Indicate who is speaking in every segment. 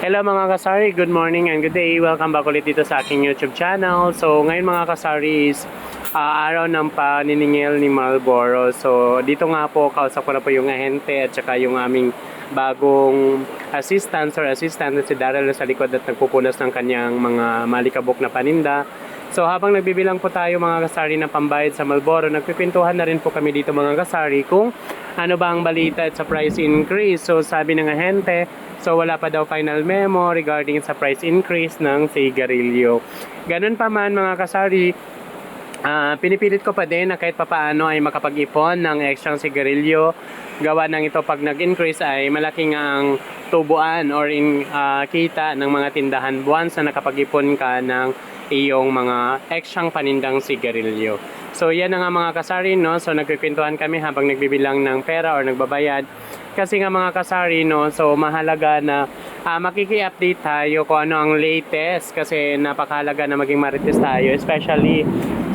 Speaker 1: Hello mga kasari, good morning and good day. Welcome back ulit dito sa aking YouTube channel. So ngayon mga kasari is ah, araw ng paniningil ni Marlboro. So dito nga po, kausap ko na po yung ahente at saka yung aming bagong assistant or assistant na si Daryl na sa likod at nagpupunas ng kanyang mga malikabok na paninda. So habang nagbibilang po tayo mga kasari ng pambayad sa Malboro, nagpipintuhan na rin po kami dito mga kasari kung ano ba ang balita sa price increase. So sabi ng ahente, so wala pa daw final memo regarding sa price increase ng sigarilyo. Ganun pa man mga kasari, Ah, pinipilit ko pa din na kahit papaano ay makapag-ipon ng extra sigarilyo. Gawa ng ito pag nag-increase ay malaking ang tubuan or in ah, kita ng mga tindahan once na nakapag-ipon ka ng iyong mga extra panindang sigarilyo. So yan na nga mga kasari no. So nagpipintuhan kami habang nagbibilang ng pera or nagbabayad. Kasi nga mga kasari no, so mahalaga na ah, makiki-update tayo kung ano ang latest kasi napakahalaga na maging marites tayo especially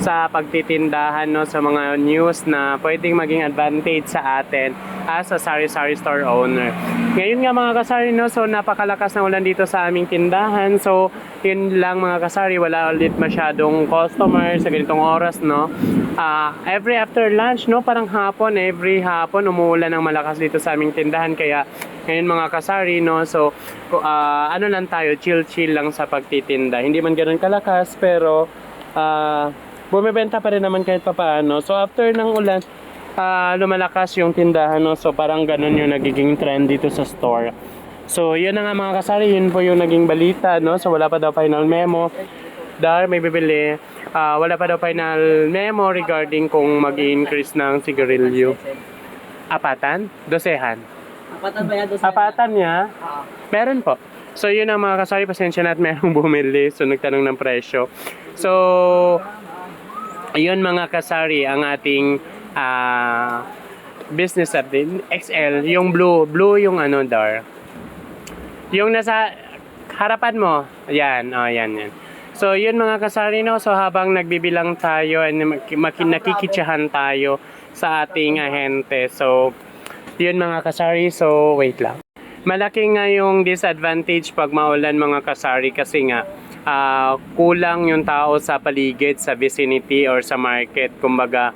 Speaker 1: sa pagtitindahan no sa mga news na pwedeng maging advantage sa atin as a sari-sari store owner. Ngayon nga mga kasari no, so napakalakas na ulan dito sa aming tindahan. So yun lang mga kasari, wala ulit masyadong customer sa ganitong oras no. Ah, every after lunch no, parang hapon, every hapon umuulan ng malakas dito sa aming tindahan kaya ngayon mga kasari no, so ah, ano lang tayo, chill-chill lang sa pagtitinda. Hindi man ganun kalakas pero ah bumibenta pa rin naman kahit papaano. So after ng ulan, ah, lumalakas yung tindahan, no? so parang ganun yung nagiging trend dito sa store. So yun na nga mga kasari, yun po yung naging balita, no? so wala pa daw final memo. Dahil may bibili, ah, wala pa daw final memo regarding kung mag increase ng sigarilyo. Apatan? Dosehan?
Speaker 2: Apatan ba yan sa...
Speaker 1: Apatan niya?
Speaker 2: Oo.
Speaker 1: Meron po. So yun ang mga kasari, pasensya na at merong bumili. So nagtanong ng presyo. So, yun mga kasari, ang ating ah, business update. XL, yung blue. Blue yung ano, dar. Yung nasa harapan mo. Yan, oh, yan, yan. So, yun mga kasari, no? So, habang nagbibilang tayo and nakikitsahan tayo sa ating ahente. So, yun mga kasari. So, wait lang. Malaki nga yung disadvantage pag maulan mga kasari kasi nga ah, kulang yung tao sa paligid, sa vicinity or sa market. Kumbaga,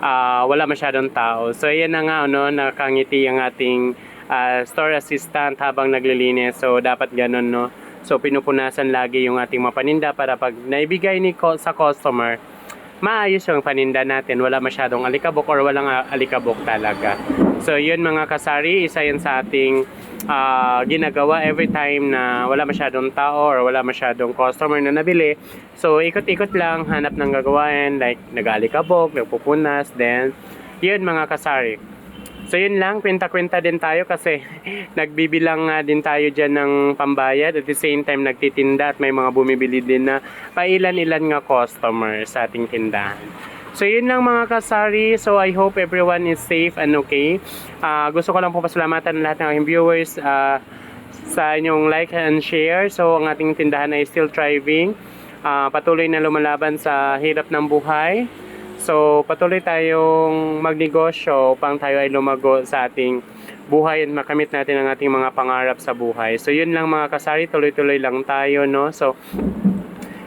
Speaker 1: ah, wala masyadong tao. So, yan na nga, no, nakangiti ang ating ah, store assistant habang naglilinis. So, dapat ganun, no. So, pinupunasan lagi yung ating mga paninda para pag naibigay ni ko sa customer, maayos yung paninda natin. Wala masyadong alikabok or walang alikabok talaga. So, yun mga kasari, isa yan sa ating ah, ginagawa every time na wala masyadong tao or wala masyadong customer na nabili. So, ikot-ikot lang, hanap ng gagawin, like nag-alikabok, nagpupunas, then, yun mga kasari. So yun lang, kwenta-kwenta din tayo kasi nagbibilang nga din tayo dyan ng pambayad at the same time nagtitinda at may mga bumibili din na pailan-ilan nga customer sa ating tindahan. So yun lang mga kasari. So I hope everyone is safe and okay. Ah, gusto ko lang po pasalamatan lahat ng aking viewers ah, sa inyong like and share. So ang ating tindahan ay still thriving. Ah, patuloy na lumalaban sa hirap ng buhay. So, patuloy tayong magnegosyo upang tayo ay lumago sa ating buhay at makamit natin ang ating mga pangarap sa buhay. So, yun lang mga kasari, tuloy-tuloy lang tayo, no? So,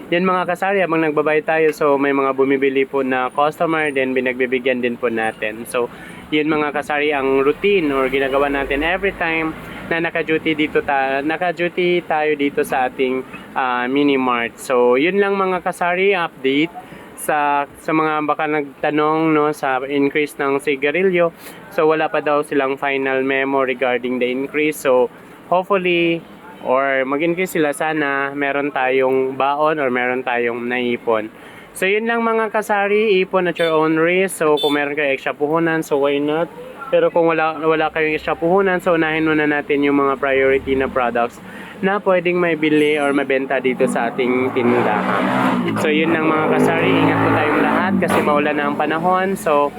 Speaker 1: yan mga kasari, habang nagbabayad tayo, so may mga bumibili po na customer, then binagbibigyan din po natin. So, yun mga kasari ang routine or ginagawa natin every time na naka-duty dito ta naka-duty tayo dito sa ating ah, mini mart. So, yun lang mga kasari update sa sa mga baka nagtanong no sa increase ng sigarilyo. So wala pa daw silang final memo regarding the increase. So hopefully or mag-increase sila sana meron tayong baon or meron tayong naipon. So yun lang mga kasari, ipon at your own risk. So kung meron kayo extra puhunan, so why not? Pero kung wala wala kayong extra puhunan, so unahin muna natin yung mga priority na products na pwedeng maibili or mabenta dito sa ating tindahan. So yun lang mga kasari, ingat po tayong lahat kasi maulan na ang panahon. So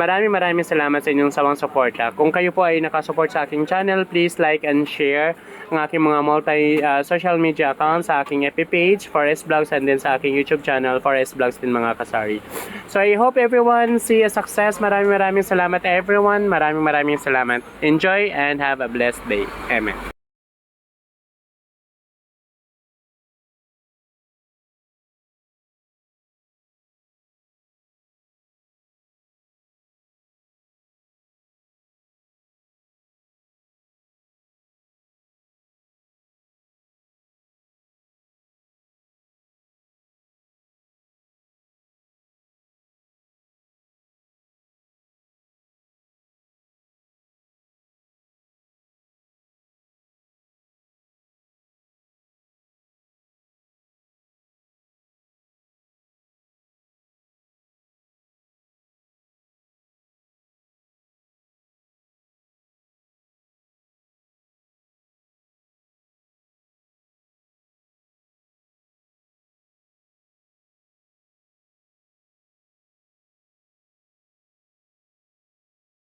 Speaker 1: maraming maraming salamat sa inyong sawang suporta. Kung kayo po ay nakasupport sa aking channel, please like and share ang aking mga multi uh, social media accounts sa aking FB page, Forest Vlogs, and then sa aking YouTube channel, Forest Vlogs din mga kasari. So I hope everyone see a success. Maraming maraming salamat everyone. Maraming maraming salamat. Enjoy and have a blessed day. Amen.